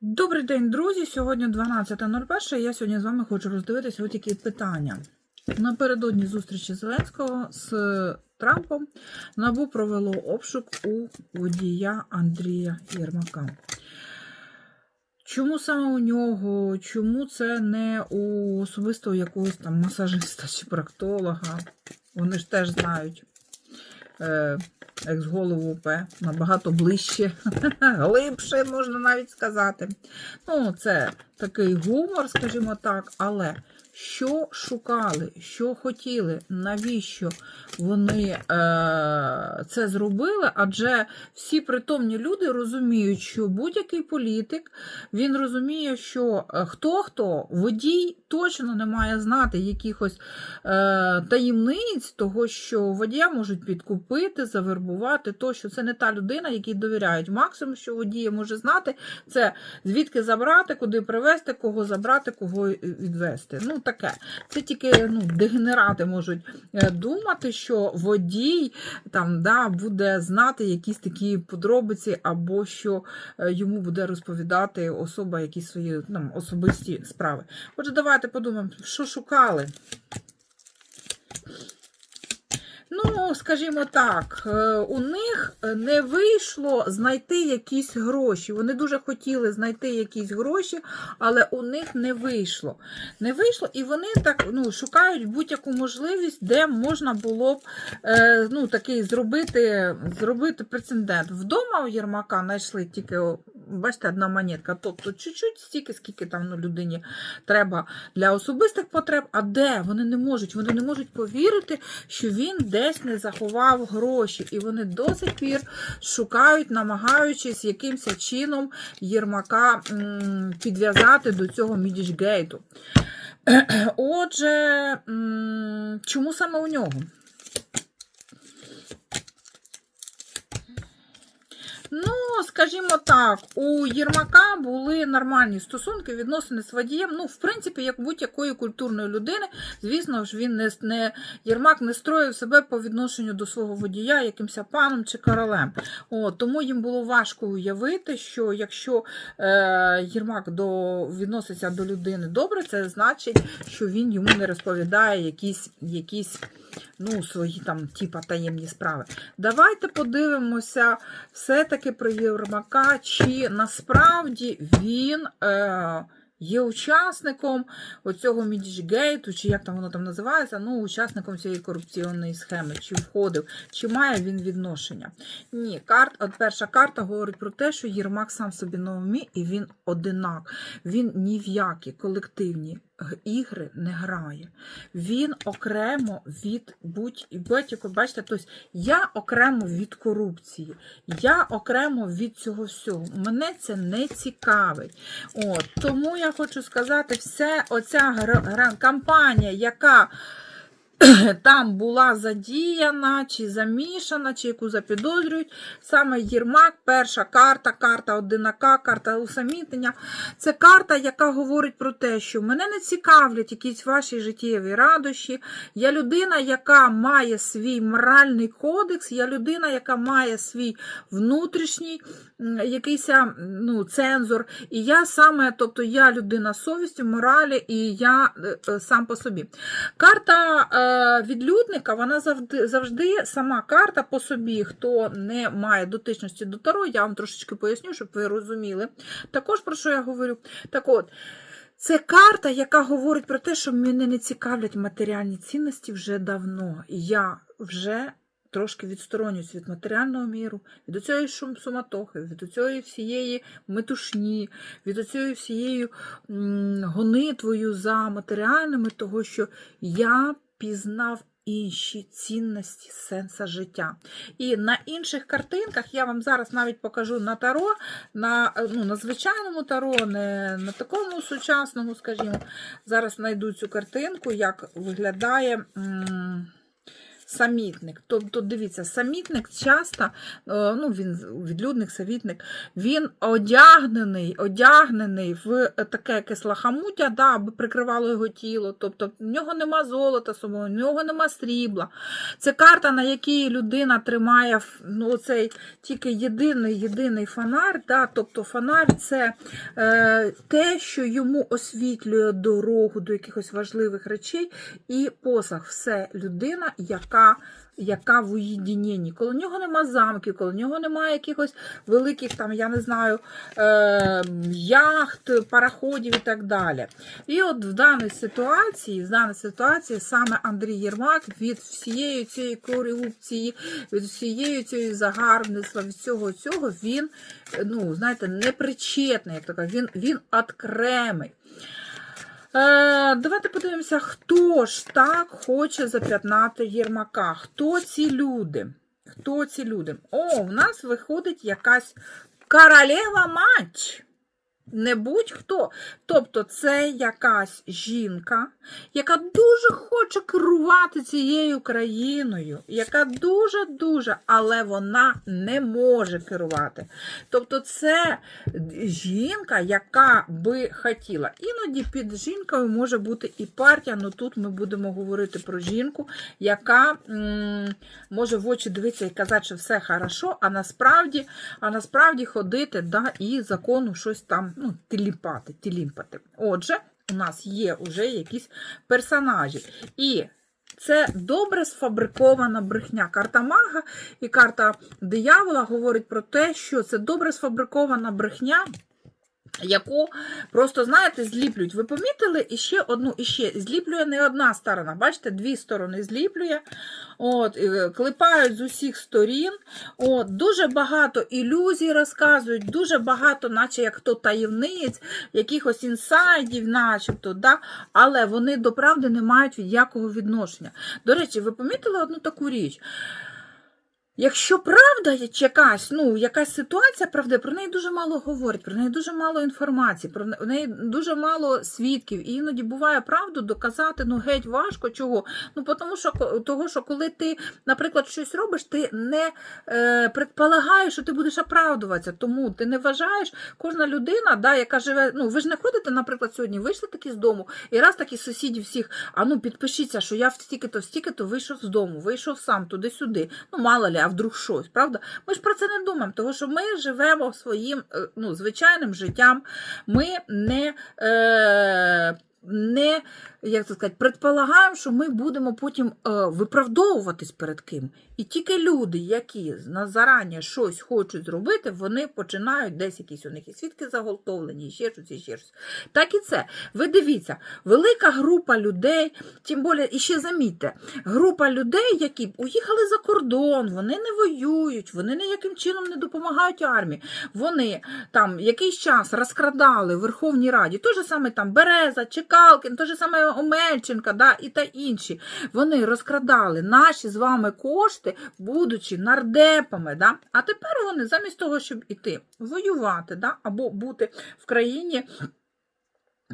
Добрий день, друзі! Сьогодні 12.01. і Я сьогодні з вами хочу роздивитися ось такі питання. Напередодні зустрічі Зеленського з Трампом НАБУ провело обшук у водія Андрія Єрмака. Чому саме у нього? Чому це не у особистого якогось там масажиста чи проктолога? Вони ж теж знають. Е, екс-голову ОП набагато ближче, глибше, можна навіть сказати. Ну, це такий гумор, скажімо так, але що шукали, що хотіли, навіщо вони е, це зробили? Адже всі притомні люди розуміють, що будь-який політик він розуміє, що е, хто-хто водій точно не має знати якихось е, таємниць, того, що водія можуть підкупити, завербувати, то що це не та людина, якій довіряють. Максимум, що водія може знати, це звідки забрати, куди привезти, кого забрати, кого відвезти. Ну, таке. Це тільки ну, дегенерати можуть е, думати, що водій там, да, буде знати якісь такі подробиці, або що е, йому буде розповідати особа якісь свої там, особисті справи. Отже, давайте подумаємо, що шукали. Ну, скажімо так, е, у них не вийшло знайти якісь гроші. Вони дуже хотіли знайти якісь гроші, але у них не вийшло. Не вийшло, і вони так ну, шукають будь-яку можливість, де можна було б е, ну, такий зробити зробити прецедент. Вдома у Єрмака знайшли тільки, бачите, одна монетка, тобто чуть-чуть стільки, скільки там ну, людині треба для особистих потреб. А де? Вони не можуть, вони не можуть повірити, що він десь не заховав гроші, і вони до сих пір шукають, намагаючись якимось чином Єрмака підв'язати до цього Мідічгейту. Отже, чому саме у нього? Ну, скажімо так, у Єрмака були нормальні стосунки, відносини з водієм. Ну, в принципі, як будь-якої культурної людини, звісно ж, він не, не Єрмак не строїв себе по відношенню до свого водія, якимось паном чи королем. О, тому їм було важко уявити, що якщо е, Єрмак до, відноситься до людини добре, це значить, що він йому не розповідає якісь, якісь ну, свої там, типа, таємні справи. Давайте подивимося все-таки про Єрмака, чи насправді він е, є учасником оцього Мідічгейту, чи як там воно там називається, ну, учасником цієї корупційної схеми, чи входив, чи має він відношення. Ні, карт, от перша карта говорить про те, що Єрмак сам собі на умі, і він одинак. Він ні в які колективні ігри не грає. Він окремо від будь-якого, бачите, тобто я окремо від корупції, я окремо від цього всього. Мене це не цікавить. От, тому я хочу сказати, все оця гра, гра, кампанія, яка там була задіяна, чи замішана, чи яку запідозрюють. Саме Єрмак, перша карта, карта одинака, карта усамітнення. Це карта, яка говорить про те, що мене не цікавлять якісь ваші життєві радощі. Я людина, яка має свій моральний кодекс, я людина, яка має свій внутрішній якийсь ну, цензор. І я саме, тобто я людина совісті, моралі, і я е, е, сам по собі. Карта е, відлюдника, вона завжди, завжди сама карта по собі, хто не має дотичності до Таро, я вам трошечки поясню, щоб ви розуміли. Також про що я говорю. Так от, це карта, яка говорить про те, що мене не цікавлять матеріальні цінності вже давно. Я вже трошки відсторонююсь від матеріального міру, від цієї суматохи, від цієї всієї метушні, від цієї всієї гонитвою за матеріальними, того, що я пізнав інші цінності сенса життя. І на інших картинках я вам зараз навіть покажу на таро, на, ну, на звичайному таро, не на такому сучасному, скажімо. Зараз знайду цю картинку, як виглядає. м, самітник. Тобто, дивіться, самітник часто, е, ну він відлюдник, самітник, він одягнений, одягнений в таке якесь лахамуття, да, аби прикривало його тіло. Тобто в нього нема золота собою, в нього нема срібла. Це карта, на якій людина тримає ну, цей тільки єдиний єдиний фонар. Да, тобто фонар це е, те, що йому освітлює дорогу до якихось важливих речей, і посаг все людина, яка яка в уєдиненні. Коли в нього нема замків, коли в нього немає якихось великих, там, я не знаю, е, яхт, пароходів і так далі. І от в даній ситуації, в даній ситуації саме Андрій Єрмак від всієї цієї корупції, від всієї цієї загарбництва, від всього цього він, ну, знаєте, непричетний, як кажуть, він, він окремий. Е, давайте подивимося, хто ж так хоче зап'ятнати Єрмака. Хто ці люди? Хто ці люди? О, в нас виходить якась королева мать. Не будь-хто. Тобто це якась жінка, яка дуже хоче керувати цією країною, яка дуже-дуже, але вона не може керувати. Тобто це жінка, яка би хотіла. Іноді під жінкою може бути і партія, але тут ми будемо говорити про жінку, яка може в очі дивитися і казати, що все хорошо, а насправді, а насправді ходити да, і закону щось там ну, тіліпати, тілімпати. Отже, у нас є вже якісь персонажі. І це добре сфабрикована брехня. Карта мага і карта диявола говорить про те, що це добре сфабрикована брехня. Яку просто, знаєте, зліплюють. Ви помітили і одну, і зліплює не одна сторона. Бачите, дві сторони зліплює, от, і клепають з усіх сторін. От, Дуже багато ілюзій розказують, дуже багато, наче як то таємниць, якихось інсайдів, начебто, да? але вони до правди не мають ніякого відношення. До речі, ви помітили одну таку річ? Якщо правда якась, ну, якась ситуація, правда, про неї дуже мало говорять, про неї дуже мало інформації, про неї дуже мало свідків. І іноді буває правду доказати ну, геть важко чого. Ну, тому що, того, що коли ти, наприклад, щось робиш, ти не е, предполагаєш, що ти будеш оправдуватися. Тому ти не вважаєш, кожна людина, да, яка живе, ну, ви ж не ходите, наприклад, сьогодні, вийшли такі з дому, і раз такі сусідів всіх, а ну підпишіться, що я стільки-то, стільки-то вийшов з дому, вийшов сам туди-сюди. Ну, мало ли, вдруг щось, правда? Ми ж про це не думаємо, тому що ми живемо своїм е, ну, звичайним життям. Ми не. Е, не, як це сказати, предполагаємо, що ми будемо потім е, виправдовуватись перед ким. І тільки люди, які на зарані щось хочуть зробити, вони починають десь якісь у них і свідки заголовлені, і ще щось, і ще щось. Так і це. Ви дивіться, велика група людей, тим більше, і ще замітьте, група людей, які уїхали за кордон, вони не воюють, вони ніяким чином не допомагають армії. Вони там якийсь час розкрадали в Верховній Раді, той же саме там Береза, Чекалкін, той же саме Омельченка, да, і та інші. Вони розкрадали наші з вами кошти, будучи нардепами. Да? А тепер вони замість того, щоб іти воювати, да, або бути в країні.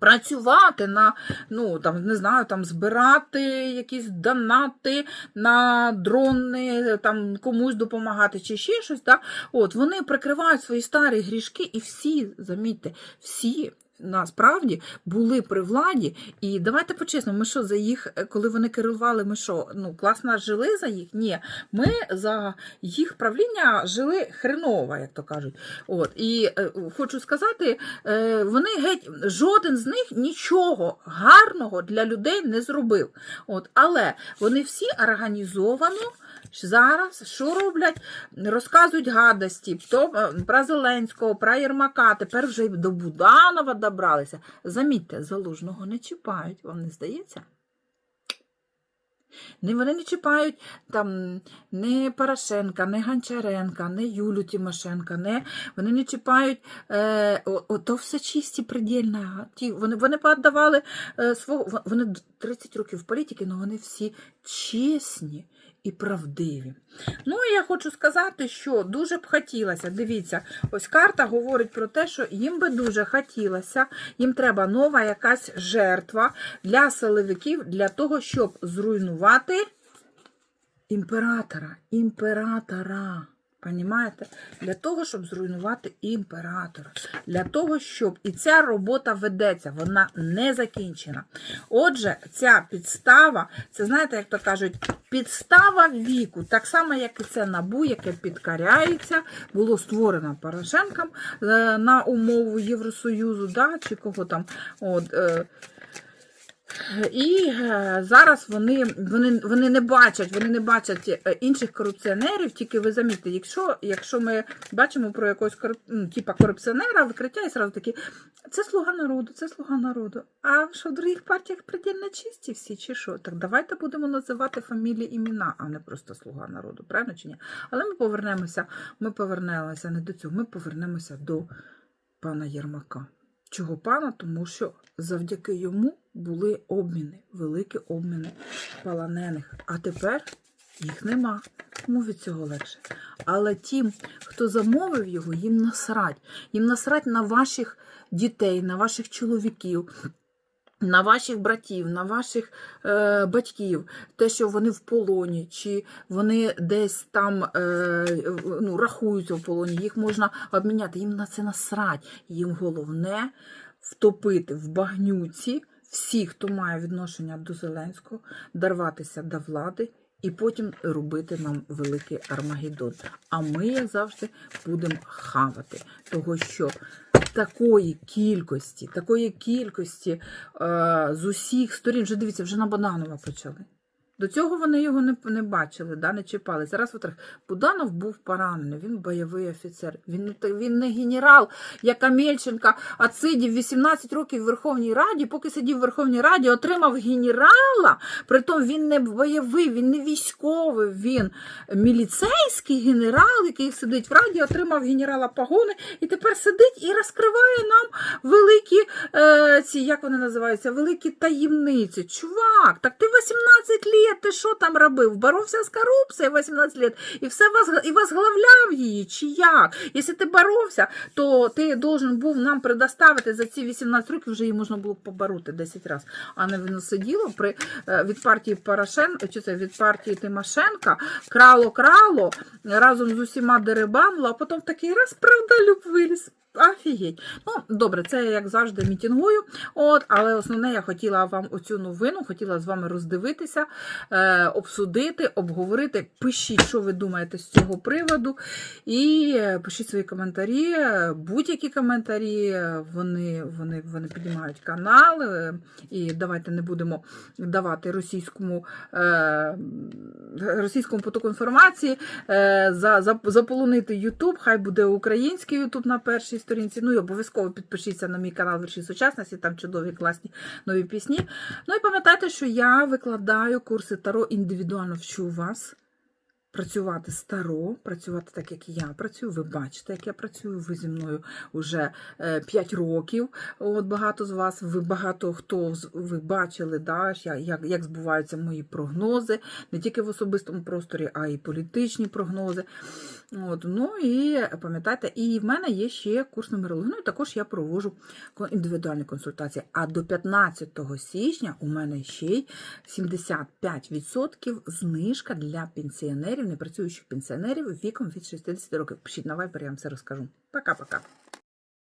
Працювати на, ну, там, не знаю, там, збирати якісь донати на дрони, там, комусь допомагати чи ще щось. Да? От, Вони прикривають свої старі грішки, і всі, замітьте, всі насправді були при владі. І давайте по-чесному, ми що за їх, коли вони керували, ми що, ну, класно жили за їх? Ні, ми за їх правління жили хреново, як то кажуть. От, І е, хочу сказати, е, вони геть, жоден з них нічого гарного для людей не зробив. От, Але вони всі організовано. Зараз що роблять? Розказують гадості то про Зеленського, про Єрмака, тепер вже й до Буданова добралися. Замітьте, залужного не чіпають, вам не здається? Не, вони не чіпають там не Порошенка, не Гончаренка, не Юлю Тимошенка, не, вони не чіпають е, о, о, то все чисті предельно. Ті, вони, вони пооддавали е, свого, вони 30 років політики, але вони всі чесні і правдиві. Ну, і я хочу сказати, що дуже б хотілося. Дивіться, ось карта говорить про те, що їм би дуже хотілося, їм треба нова якась жертва для силовиків, для того, щоб зруйнувати імператора, імператора. Понімаєте? Для того, щоб зруйнувати імператора. Для того, щоб і ця робота ведеться, вона не закінчена. Отже, ця підстава, це знаєте, як то кажуть, підстава віку, так само, як і це набу, яке підкаряється, було створено Порошенком е, на умову Євросоюзу, да, чи кого там. От, е, і е, зараз вони, вони, вони не бачать, вони не бачать е, інших корупціонерів. Тільки ви замітьте, якщо, якщо ми бачимо про якогось коруп... ну, типа корупціонера, викриття і сразу такі, це слуга народу, це слуга народу. А що в других партіях предельно чисті всі, чи що? Так давайте будемо називати фамілії імена, а не просто слуга народу, правильно чи ні? Але ми повернемося, ми повернемося не до цього, ми повернемося до пана Єрмака. Чого пана? Тому що завдяки йому були обміни, великі обміни полонених. А тепер їх нема. Тому від цього легше. Але тим, хто замовив його, їм насрать. Їм насрать на ваших дітей, на ваших чоловіків. На ваших братів, на ваших е, батьків, те, що вони в полоні, чи вони десь там е, ну, рахуються в полоні, їх можна обміняти. Їм на це насрать. Їм головне втопити в багнюці всіх, хто має відношення до Зеленського, дорватися до влади і потім робити нам великий Армагеддон. А ми, як завжди, будемо хавати, того що такої кількості, такої кількості е, з усіх сторін, вже дивіться, вже на Бананова почали. До цього вони його не, не бачили, да, не чіпали. Зараз от Буданов був поранений, він бойовий офіцер. Він, він не генерал, як Амельченка, а сидів 18 років в Верховній Раді, поки сидів в Верховній Раді, отримав генерала. Притом він не бойовий, він не військовий, він міліцейський генерал, який сидить в Раді, отримав генерала погони і тепер сидить і розкриває нам великі е, ці, як вони називаються, великі таємниці. Чувак, так ти 18 лет, ти що там робив? Боровся з корупцією 18 лет і все возглавляв її, чи як? Якщо ти боровся, то ти должен був нам предоставити за ці 18 років, вже її можна було побороти 10 разів. А не воно сиділо при, е, від партії Порошенка, чи це від партії Тимошенка, крало-крало, разом з усіма дерибанило, а потім такий раз правдолюб виліз. Офігеть. Ну, добре, це я, як завжди мітингую. От, але основне, я хотіла вам оцю новину, хотіла з вами роздивитися, е, обсудити, обговорити. Пишіть, що ви думаєте з цього приводу. І е, пишіть свої коментарі, е, будь-які коментарі, вони, вони, вони піднімають канал. е, І давайте не будемо давати російському, е, російському потоку інформації, е, за, за, заполонити YouTube, хай буде український YouTube на першій сторінці. Ну і обов'язково підпишіться на мій канал Вірші сучасності, там чудові класні нові пісні. Ну і пам'ятайте, що я викладаю курси Таро індивідуально вчу вас. Працювати старо, працювати так, як я працюю. Ви бачите, як я працюю. Ви зі мною вже 5 років. От багато з вас, ви багато хто ви бачили, да, як, як, збуваються мої прогнози, не тільки в особистому просторі, а й політичні прогнози. От, ну і пам'ятайте, і в мене є ще курс нумерології. Ну і також я проводжу індивідуальні консультації. А до 15 січня у мене ще й 75% знижка для пенсіонерів, непрацюючих пенсіонерів віком від 60 років. Пишіть на Viber, я вам все розкажу. Пока-пока.